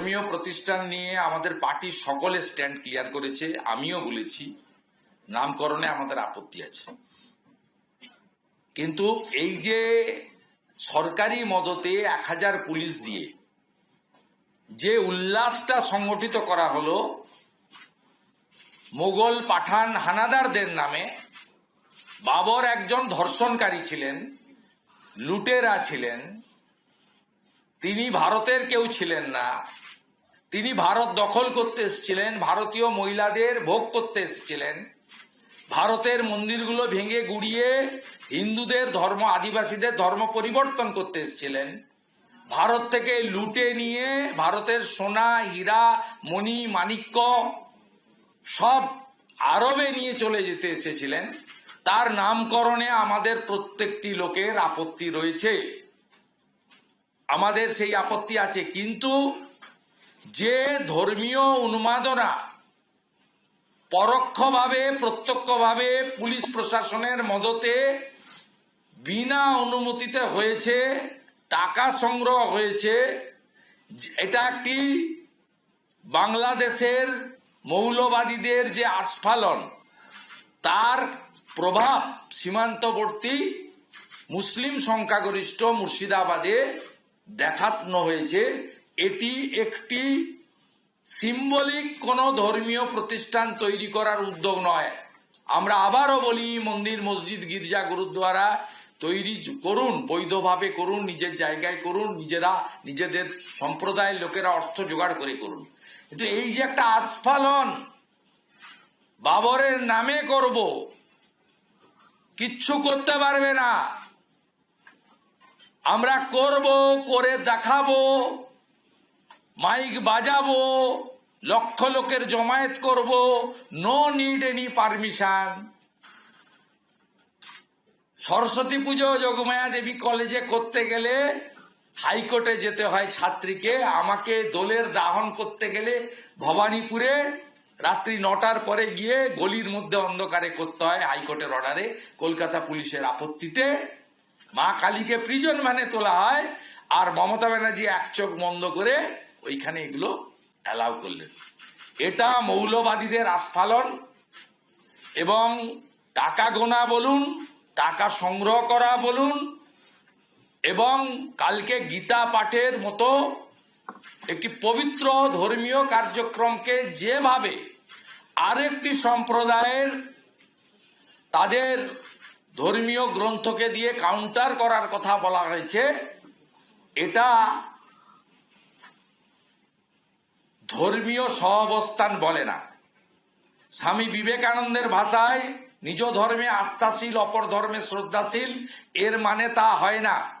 ধর্মীয় প্রতিষ্ঠান নিয়ে আমাদের পার্টির সকলে স্ট্যান্ড ক্লিয়ার করেছে, আমিও বলেছি, নামকরণে আমাদের আপত্তি আছে। কিন্তু এই যে সরকারি মদতে এক হাজার পুলিশ দিয়ে যে উল্লাসটা সংগঠিত করা হলো, মোগল পাঠান হানাদারদের নামে, বাবর একজন ধর্ষণকারী ছিলেন, লুটেরা ছিলেন তিনি ভারতের কেউ ছিলেন না। তিনি ভারত দখল করতে এসেছিলেন, ভারতীয় মহিলাদের ভোগ করতে এসেছিলেন। ভারতের মন্দিরগুলো ভেঙে গুড়িয়ে হিন্দুদের ধর্ম, আদিবাসীদের ধর্ম পরিবর্তন করতে এসেছিলেন। ভারত থেকে লুটে নিয়ে ভারতের সোনা, হীরা, মণি, মাণিক্য সব আরবে নিয়ে চলে যেতে এসেছিলেন। তার নামকরণে আমাদের প্রত্যেকটি লোকের আপত্তি রয়েছে। আমাদের সেই আপত্তি আছে, কিন্তু যে ধর্মীয় উন্মাদনা পরোক্ষভাবে, প্রত্যক্ষভাবে পুলিশ প্রশাসনের মদতে বিনা অনুমতিতে হয়েছে, টাকা সংগ্রহ হয়েছে, এটা একটি বাংলাদেশের মৌলবাদীদের যে আস্ফালন, তার প্রভাব সীমান্তবর্তী মুসলিম সংখ্যাগরিষ্ঠ মুর্শিদাবাদে দেখানো হয়েছে, এটি একটি সিম্বলিক কোনো ধর্মীয় প্রতিষ্ঠান তৈরি করার উদ্যোগ নয়। আমরা আবারও বলি, মন্দির, মসজিদ, গির্জা, গুরুদ্বারা তৈরি করুন, বৈধভাবে করুন, নিজের জায়গায় করুন, নিজেরা, নিজেদের সম্প্রদায়ের লোকেরা অর্থ জোগাড় করে করুন। কিন্তু এই যে একটা আস্ফালন, বাবরের নামে করব, কিচ্ছু করতে পারবে না। আমরা করব, করে দেখাবো, মাইক বাজাবো, লক্ষ লোকের জমায়েত করব no need any permission Saraswati Puja Jogamaya Devi কলেজে করতে গেলে হাইকোর্টে যেতে হয় ছাত্রীকে, আমাকে দোলের দাহন করতে গেলে ভবানীপুরে রাত্রি নটার পরে গিয়ে গলির মধ্যে অন্ধকারে করতে হয় হাইকোর্টের অর্ডারে কলকাতা পুলিশের আপত্তিতে। মা কালীকে প্রিজন ভ্যানে তোলা হয়, আর মমতা ব্যানার্জি এক চোখ বন্ধ করে ওইখানে এগুলো অ্যালাউ করলেন। এটা মৌলবাদীদের আস্ফালন, এবং টাকা গোনা বলুন, টাকা সংগ্রহ করা বলুন, এবং কালকে গীতা পাঠের মতো একটি পবিত্র ধর্মীয় কার্যক্রমকে যেভাবে আরেকটি সম্প্রদায়ের তাদের ধর্মীয় গ্রন্থকে দিয়ে কাউন্টার করার কথা বলা হয়েছে। এটা ধর্মীয় সহাবস্থান বলে না। স্বামী বিবেকানন্দের ভাষায় নিজ ধর্মে আস্থাশীল, অপর ধর্মে শ্রদ্ধাশীল, এর মানে তা হয় না।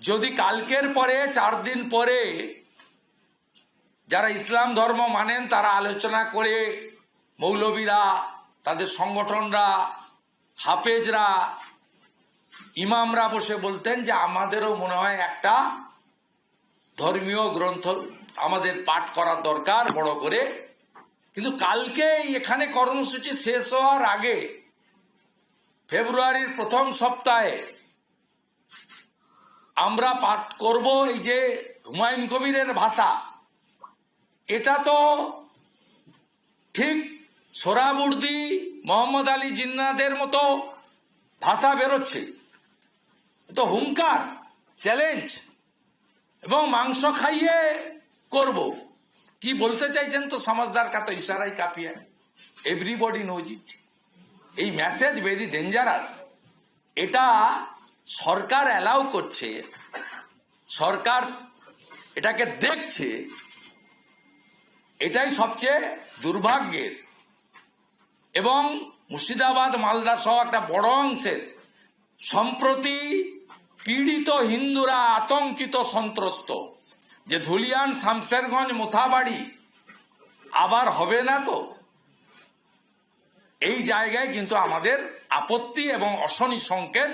যদি কালকের পরে, চার দিন পরে যারা ইসলাম ধর্ম মানেন, তারা আলোচনা করে মৌলবীরা, তাদের সংগঠনরা হাফেজরা ইমামরা বসে বলতেন যে আমাদেরও মনে হয় একটা ধর্মীয় গ্রন্থ আমাদের পাঠ করার দরকার বড় করে। কিন্তু কালকে এখানে কর্মসূচি শেষ হওয়ার আগে ফেব্রুয়ারির প্রথম সপ্তাহে আমরা পাঠ করব এই যে হুমায়ুন কবিরের ভাষা। এটা তো ঠিক সোরাবুর্দি মোহাম্মদ আলী জিন্নাদের মতো ভাষা বেরোচ্ছে। তো হুঙ্কার, চ্যালেঞ্জ এবং মাংস খাইয়ে করব। কি বলতে চাইছেন তো সমাজদার কা তো ইশারাই কাপিয়া এভরিবডি নোজ ইট এই মেসেজ ভেরি ডেঞ্জারাস এটা সরকার অ্যালাউ করছে। সরকার এটাকে দেখছে। এটাই সবচেয়ে দুর্ভাগ্যের। এবং মুর্শিদাবাদ, মালদা সহ একটা বড় অংশের সম্প্রতি পীড়িত হিন্দুরা আতঙ্কিত, সন্ত্রস্ত। যে ধুলিয়ান, শামশেরগঞ্জ, মোথাবাড়ি আবার হবে না তো? এই জায়গায় কিন্তু আমাদের আপত্তি এবং অশনি সংকেত